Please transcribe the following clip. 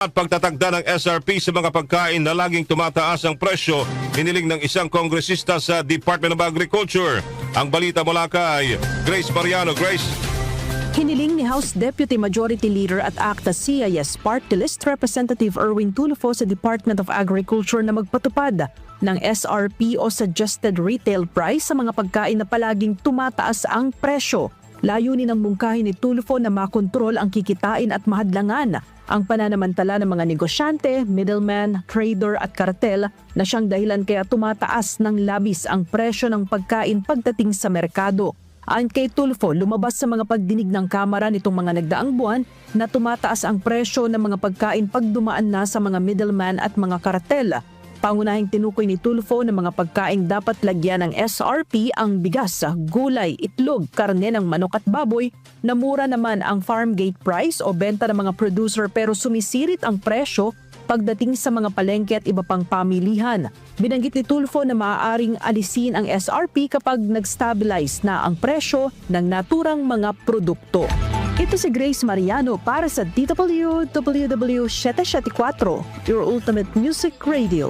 At pagtatagda ng SRP sa mga pagkain na laging tumataas ang presyo, hiniling ng isang kongresista sa Department of Agriculture. Ang balita mula kay Grace Mariano. Grace, Hiniling ni House Deputy Majority Leader at ACTA CIS Party List Representative Erwin Tulfo sa Department of Agriculture na magpatupad ng SRP o Suggested Retail Price sa mga pagkain na palaging tumataas ang presyo. Layunin ng mungkahin ni Tulfo na makontrol ang kikitain at mahadlangan ang pananamantala ng mga negosyante, middleman, trader at kartel na siyang dahilan kaya tumataas ng labis ang presyo ng pagkain pagdating sa merkado. Ayon kay Tulfo, lumabas sa mga pagdinig ng Kamara nitong mga nagdaang buwan na tumataas ang presyo ng mga pagkain pag dumaan na sa mga middleman at mga kartel. Pangunahing tinukoy ni Tulfo na mga pagkain dapat lagyan ng SRP ang bigas, gulay, itlog, karne ng manok at baboy na mura naman ang farm gate price o benta ng mga producer pero sumisirit ang presyo pagdating sa mga palengke at iba pang pamilihan. Binanggit ni Tulfo na maaaring alisin ang SRP kapag nag-stabilize na ang presyo ng naturang mga produkto. Ito si Grace Mariano para sa DW WW 774, Your Ultimate Music Radio.